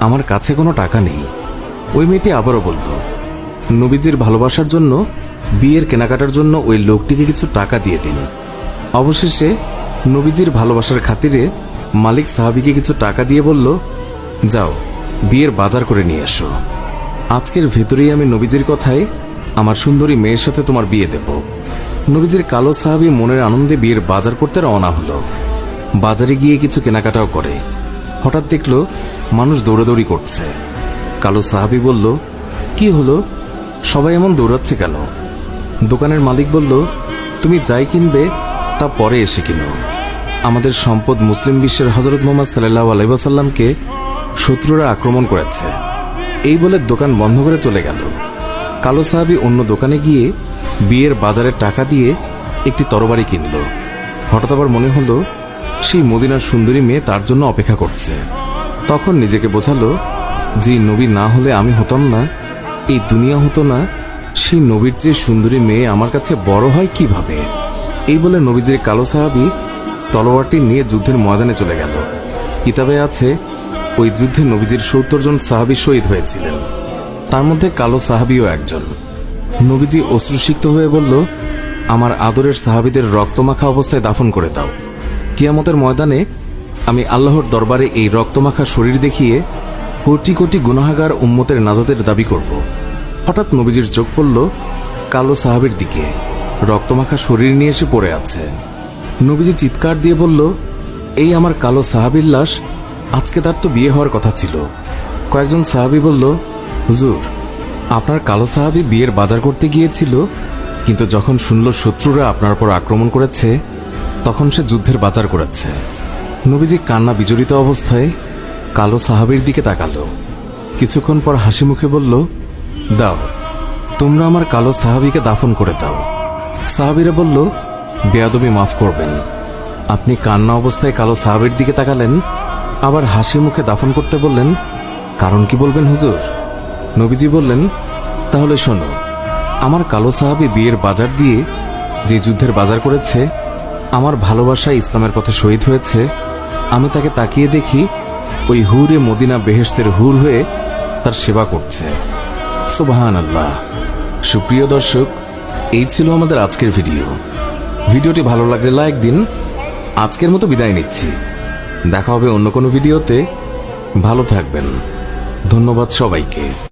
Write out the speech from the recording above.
আমার কাছে কোনো টাকা নেই। ওই মেয়েটি আবারও বলল, নবীজির ভালোবাসার জন্য, বিয়ের কেনাকাটার জন্য ওই লোকটিকে কিছু টাকা দিয়ে দিন। অবশেষে, নবীজির ভালোবাসার খাতিরে মালিক সাহাবিকে কিছু টাকা দিয়ে বলল, যাও, বিয়ের বাজার করে নিয়ে এসো। আজকের ভেতরেই আমি নবীজির কথায় আমার সুন্দরী মেয়ের সাথে তোমার বিয়ে দেব। নবীজির কালো সাহাবি মনের আনন্দে বিয়ের বাজার করতে রওনা হলো। বাজারে গিয়ে কিছু কেনাকাটাও করে। হঠাৎ দেখল মানুষ দৌড়াদৌড়ি করছে। কালো সাহাবি বলল, কি হলো? সবাই এমন দৌড়াচ্ছে কেন? দোকানের মালিক বলল, তুমি যাই কিনবে, তা পরে এসে কিনো। আমাদের সম্পদ মুসলিম বিশ্বের হজরত মোহাম্মদ সাল্লাহ আলাইসাল্লামকে শত্রুরা আক্রমণ করেছে। এই বলে দোকান বন্ধ করে চলে গেল। কালো সাহাবি অন্য দোকানে গিয়ে বিয়ের বাজারে টাকা দিয়ে একটি তরবারি কিনল। হঠাৎ আবার মনে হলো সেই মদিনার সুন্দরী মেয়ে তার জন্য অপেক্ষা করছে। তখন নিজেকে বোঝালো, যে নবী না হলে আমি হতাম না, এই দুনিয়া হতো না, সেই নবীর যে সুন্দরী মেয়ে আমার কাছে বড় হয় কীভাবে? এই বলে নবীজির কালো সাহাবি তলোয়ারটি নিয়ে যুদ্ধের ময়দানে চলে গেল। কিতাবে আছে, ওই যুদ্ধে নবীজির সত্তর জন সাহাবি শহীদ হয়েছিলেন। তার মধ্যে কালো সাহাবিও একজন। নবীজি অশ্রুসিক্ত হয়ে বলল, আমার আদরের সাহাবিদের রক্তমাখা অবস্থায় দাফন করে দাও। কিয়ামতের ময়দানে আমি আল্লাহর দরবারে এই রক্তমাখা শরীর দেখিয়ে কোটি কোটি গুনাহাগার উম্মতের নাজাদের দাবি করব। হঠাৎ নবীজির চোখ পড়ল কালো সাহাবের দিকে। রক্তমাখা শরীর নিয়ে এসে পড়ে আছে। নবীজি চিৎকার দিয়ে বলল, এই আমার কালো সাহাবির লাশ, আজকে তার তো বিয়ে হওয়ার কথা ছিল। কয়েকজন সাহাবি বলল, হুজুর, আপনার কালো সাহাবি বিয়ের বাজার করতে গিয়েছিল, কিন্তু যখন শুনল শত্রুরা আপনার উপর আক্রমণ করেছে তখন সে যুদ্ধের বাজার করেছে নবীজি কান্না বিজড়িত অবস্থায় কালো সাহাবির দিকে তাকালো। কিছুক্ষণ পর হাসি মুখে বলল, দাও, তোমরা আমার কালো সাহাবিকে দাফন করে দাও। সাহাবিরা বলল, বেয়াদবি মাফ করবেন। আপনি কান্না অবস্থায় কালো সাহাবির দিকে তাকালেন, আবার হাসি মুখে দাফন করতে বললেন, কারণ কি বলবেন হুজুর? নবীজি বললেন, তাহলে শোনো, আমার কালো সাহাবি বিয়ের বাজার দিয়ে যে যুদ্ধের বাজার করেছে আমার ভালোবাসা ইসলামের পথে শহীদ হয়েছে, আমি তাকে তাকিয়ে দেখি ওই হুরে মদিনা বেহেস্তের হুর হয়ে তার সেবা করছে। সুবাহান আল্লাহ সুপ্রিয় দর্শক, এই ছিল আমাদের আজকের ভিডিও। ভিডিওটি ভালো লাগলে লাইক দিন। আজকের মতো বিদায় নিচ্ছি। দেখা হবে অন্য কোনো ভিডিওতে। ভালো থাকবেন। ধন্যবাদ সবাইকে।